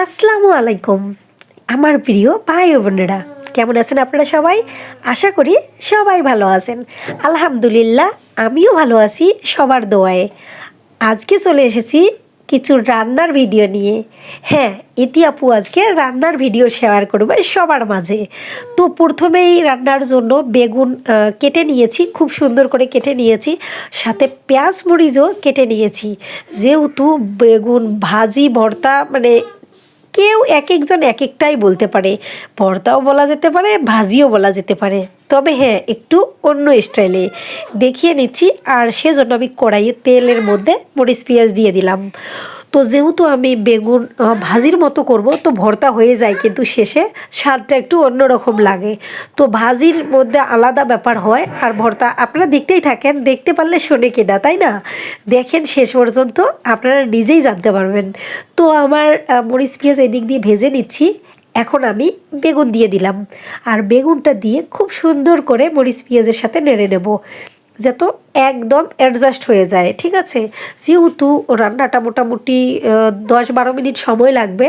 আসসালামু আলাইকুম, আমার প্রিয় ভাই বোনেরা, কেমন আছেন আপনারা সবাই? আশা করি সবাই ভালো আছেন। আলহামদুলিল্লাহ, আমিও ভালো আছি সবার দোয়ায়। আজকে চলে এসেছি কিছু রান্নার ভিডিও নিয়ে। হ্যাঁ ইতি আপু আজকে রান্নার ভিডিও শেয়ার করবে সবার মাঝে। তো প্রথমেই রান্নার জন্য বেগুন কেটে নিয়েছি, খুব সুন্দর করে কেটে নিয়েছি। সাথে পেঁয়াজ মরিচও কেটে নিয়েছি। যেহেতু বেগুন ভাজি, ভর্তা মানে কেউ এক একজন এক একটাই বলতে পারে। ভর্তাও বলা যেতে পারে, ভাজিও বলা যেতে পারে। তবে হ্যাঁ একটু অন্য স্টাইলে। দেখিয়ে নিচ্ছি, আর সেজন্য আমি কড়াইয়ে তেলের মধ্যে মরিচ পেঁয়াজ দিয়ে দিলাম। তো যেহেতু আমি বেগুন ভাজির মতো করব, তো ভর্তা হয়ে যায়, কিন্তু শেষে স্বাদটা একটু অন্যরকম লাগে। তো ভাজির মধ্যে আলাদা ব্যাপার হয়, আর ভর্তা আপনারা দেখতেই থাকেন, দেখতে পারলে শোনে কেনা, তাই না? দেখেন শেষ পর্যন্ত, আপনারা নিজেই জানতে পারবেন। তো আমার মরিচ পেঁয়াজ এদিক দিয়ে ভেজে নিচ্ছি, এখন আমি বেগুন দিয়ে দিলাম। আর বেগুনটা দিয়ে খুব সুন্দর করে মরিচ পেঁয়াজের সাথে নেড়ে নেব। যাতে একদম অ্যাডজাস্ট হয়ে যায় ঠিক আছে? যেহেতু রান্নাটা মোটামুটি দশ বারো মিনিট সময় লাগবে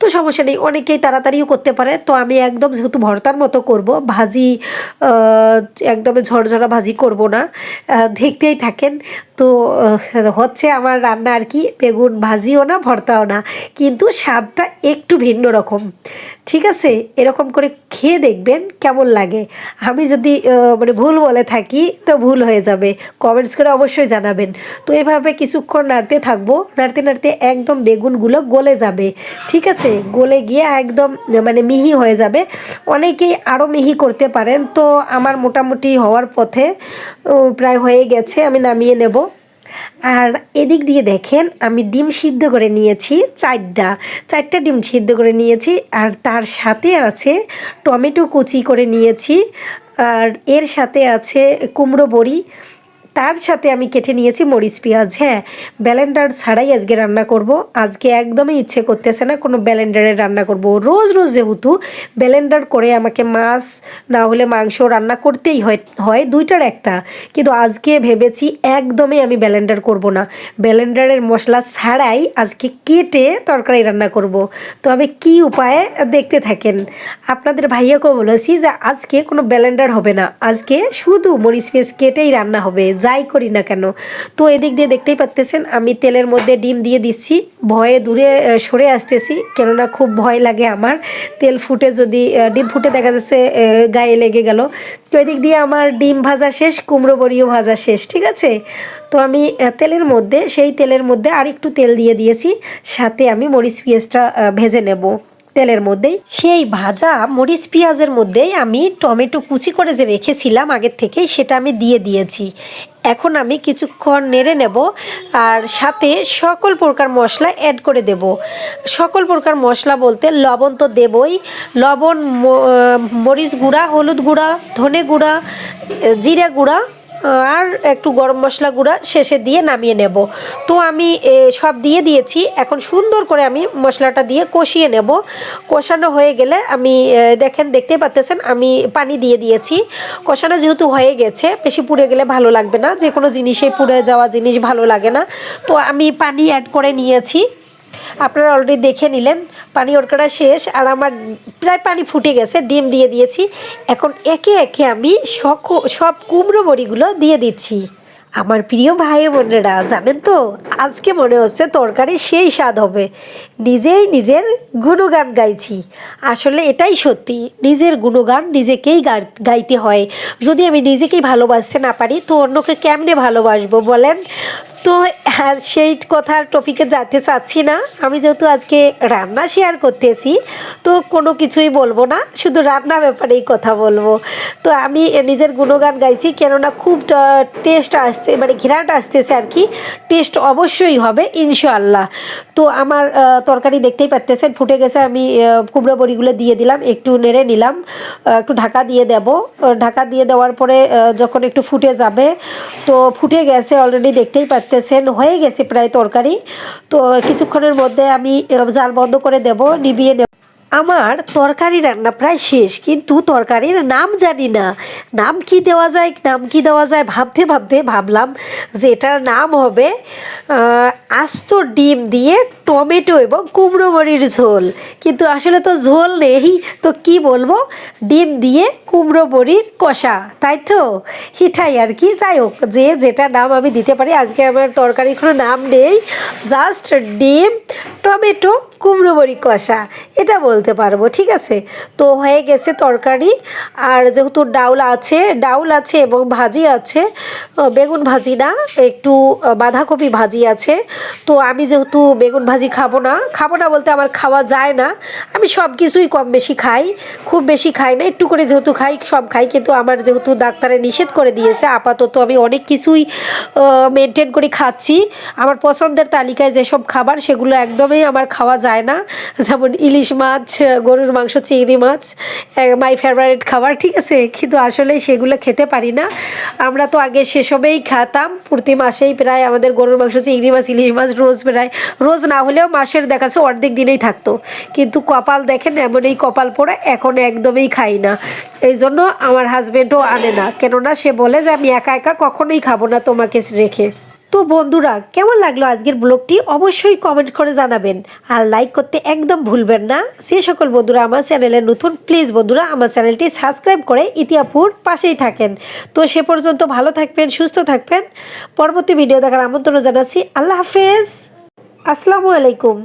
তো সমস্যা নেই অনেকেই তাড়াতাড়িও করতে পারে। তো আমি একদম যেহেতু ভর্তার মতো করব ভাজি আহ, একদমই ঝরঝরা ভাজি করব না দেখতেই থাকেন। তো হচ্ছে আমার রান্না আর কি বেগুন ভাজিও না ভর্তাও না কিন্তু স্বাদটা একটু ভিন্ন রকম। ঠিক আছে, এরকম করে খেয়ে দেখবেন কেমন লাগে। আমি যদি মানে ভুল বলে থাকি তো ভুল হয়ে যাবে। কমেন্টস করে অবশ্যই জানাবেন। তো এভাবে কিছুক্ষণ নাড়তে থাকব। নাড়তে নাড়তে একদম বেগুনগুলো গলে যাবে। ঠিক আছে, গলে গিয়ে একদম মানে মিহি হয়ে যাবে। অনেকেই আরও মিহি করতে পারেন। তো আমার মোটামুটি হওয়ার পথে প্রায় হয়ে গেছে। আমি নামিয়ে নেব। আর এদিক দিয়ে দেখেন, আমি ডিম সিদ্ধ করে নিয়েছি চারটা। চারটা ডিম সিদ্ধ করে নিয়েছি আর তার সাথে আছে টমেটো কুচি করে নিয়েছি। আর এর সাথে আছে কুমড়ো বড়ি। তার সাথে আমি কেটে নিয়েছি মরিচ, পেঁয়াজ। হ্যাঁ ব্যালেন্ডার ছাড়াই আজকে রান্না করব। আজকে একদমই ইচ্ছে করতেছে না কোনো ব্যালেন্ডারে রান্না করব। রোজ রোজ যেহেতু ব্যালেন্ডার করে আমাকে মাছ না হলে মাংস রান্না করতেই হয় দুইটার একটা। কিন্তু আজকে ভেবেছি একদমই আমি ব্যালেন্ডার করব না। ব্যালেন্ডারের মশলা ছাড়াই আজকে কেটে তরকারি রান্না করব। তবে কি উপায়ে দেখতে থাকেন। আপনাদের ভাইয়াকেও বলেছি যে আজকে কোনো ব্যালেন্ডার হবে না। আজকে শুধু মরিচ, পেঁয়াজ কেটেই রান্না হবে। যাই করি না কেন? তো এদিক দিয়ে দেখতেই পাচ্তেছেন আমি তেলের মধ্যে ডিম দিয়ে দিচ্ছি। ভয়ে দূরে সরে আসতেছি, কেননা খুব ভয় লাগে আমার। তেল ফুটে যদি ডিম ফুটে দেখা যাচ্ছে গায়ে লেগে গেল। তো এদিক দিয়ে আমার ডিম ভাজা শেষ, কুমড়ো বড়িও ভাজা শেষ, ঠিক আছে? তো আমি তেলের মধ্যে, সেই তেলের মধ্যে আর একটু তেল দিয়ে দিয়েছি। সাথে আমি মরিচ পেঁয়াজটা ভেজে নেব। তেলের মধ্যেই, সেই ভাজা মরিচ পেঁয়াজের মধ্যেই আমি টমেটো কুচি করে যে রেখেছিলাম আগের থেকেই, সেটা আমি দিয়ে দিয়েছি। এখন আমি কিছুক্ষণ নেড়ে নেব আর সাথে সকল প্রকার মশলা অ্যাড করে দেব। সকল প্রকার মশলা বলতে লবণ তো দেবই। লবণ মরিচ গুঁড়া, হলুদ গুঁড়া, ধনে গুঁড়া, জিরা গুঁড়া আর একটু গরম মশলা গুঁড়া শেষে দিয়ে নামিয়ে নেব। তো আমি সব দিয়ে দিয়েছি। এখন সুন্দর করে আমি মশলাটা দিয়ে কষিয়ে নেব। কষানো হয়ে গেলে আমি দেখেন দেখতে পাচ্তেছেন, আমি পানি দিয়ে দিয়েছি। কষানো যেহেতু হয়ে গেছে, বেশি পুড়ে গেলে ভালো লাগবে না। যে কোনো জিনিসে পুড়ে যাওয়া জিনিস ভালো লাগে না। তো আমি পানি অ্যাড করে নিয়েছি। আপনারা অলরেডি দেখে নিলেন। পানি ওর করা শেষ আর আমার প্রায় পানি ফুটে গেছে, ডিম দিয়ে দিয়েছি। এখন একে একে আমি সব কুমড়ো বড়িগুলো দিয়ে দিচ্ছি। আমার প্রিয় ভাই বোনেরা, জানেন তো? আজকে মনে হচ্ছে তরকারি সেই স্বাদ হবে। নিজেই নিজের গুণগান গাইছি। আসলে এটাই সত্যি, নিজের গুণগান নিজেকেই গাইতে হয়। যদি আমি নিজেকেই ভালোবাসতে না পারি, তো অন্যকে কেমনে ভালোবাসবো বলেন? তো হ্যাঁ সেই কথার টপিকে যেতে চাচ্ছি না। আমি যেহেতু আজকে রান্না শেয়ার করতেছি, তো কোনো কিছুই বলব না। শুধু রান্না ব্যাপারেই কথা বলব। তো আমি নিজের গুণগান গাইছি, কেননা খুব টেস্ট আসতে মানে ঘিরাট আসতেছে আর কি। টেস্ট অবশ্যই হবে, ইনশাআল্লাহ। তো আমার তরকারি দেখতেই পাচ্তেছেন ফুটে গেছে, আমি কুমড়ো বড়িগুলো দিয়ে দিলাম, একটু নেড়ে নিলাম একটু ঢাকা দিয়ে দেব। ঢাকা দিয়ে দেওয়ার পরে যখন একটু ফুটে যাবে, তো ফুটে গেছে অলরেডি দেখতেই পারতেছেন, হয়ে গেছে প্রায় তরকারি। তো কিছুক্ষণের মধ্যে আমি জাল বন্ধ করে দেব নিভিয়ে নেব। আমার তরকারি রান্না প্রায় শেষ, কিন্তু তরকারির নাম জানি না। নাম কি দেওয়া যায়, নাম কি দেওয়া যায় ভাবতে ভাবতে ভাবলাম যে এটার নাম হবে আস্ত ডিম দিয়ে টমেটো এবং কুমড়ো বড়ির ঝোল। কিন্তু আসলে তো ঝোল নেই, তো কি বলব? ডিম দিয়ে কুমড়ো বড়ির কষা, তাই তো? হিঠাই আর কি। যাই হোক, যে যেটা নাম আমি দিতে পারি, আজকে আমার তরকারির কোনো নাম নেই জাস্ট ডিম, টমেটো, কুমড়ো বড়ি কষা, এটা বলতে পারব, ঠিক আছে? তো হয়ে গেছে তরকারি, আর যেহেতু ডাউল আছে ডাউল আছে এবং ভাজি আছে বেগুন ভাজি না, একটু বাঁধাকপি ভাজি আছে তো আমি যেহেতু বেগুন ভাজি খাব না খাব না বলতে আমার খাওয়া যায় না। আমি সব কিছুই কম বেশি খাই, খুব বেশি খাই না, একটু করে যেহেতু খাই, সব খাই, কিন্তু আমার যেহেতু ডাক্তারে নিষেধ করে দিয়েছে, আপাতত আমি অনেক কিছুই মেনটেন করে খাচ্ছি। আমার পছন্দের তালিকায় যেসব খাবার, সেগুলো একদমই আমার খাওয়া যায় না। যেমন ইলিশ মাছ, গরুর মাংস, চিংড়ি মাছ মাই ফেভারিট খাবার, ঠিক আছে? কিন্তু আসলে সেগুলো খেতে পারি না। আমরা তো আগে সেসবেই খেতাম, প্রতি মাসেই প্রায় আমাদের গরুর মাংস, চিংড়ি মাছ, ইলিশ মাছ রোজ বেড়ায়। রোজ না হলেও মাসের দেখাচ্ছে অর্ধেক দিনেই থাকতো। কিন্তু কপাল দেখেন, এমন এই কপাল পরে এখন একদমই খাই না। এই জন্য আমার হাজব্যান্ডও আনে না। কেননা সে বলে যে, আমি একা একা কখনোই খাব না তোমাকে রেখে। তো বন্ধুরা, কেমন লাগল আজকের ব্লগটি? অবশ্যই কমেন্ট করে জানাবেন। আর লাইক করতে একদম ভুলবেন না। সে সকল বন্ধুরা আমার চ্যানেলে নতুন প্লিজ বন্ধুরা, আমার চ্যানেলটি সাবস্ক্রাইব করে ইতিহাপুর পাশেই থাকেন। তো সে পর্যন্ত ভালো থাকবেন, সুস্থ থাকবেন। পরবর্তী ভিডিও দেখার আমন্ত্রণ জানাচ্ছি। আল্লাহ হাফেজ। আসসালামু আলাইকুম।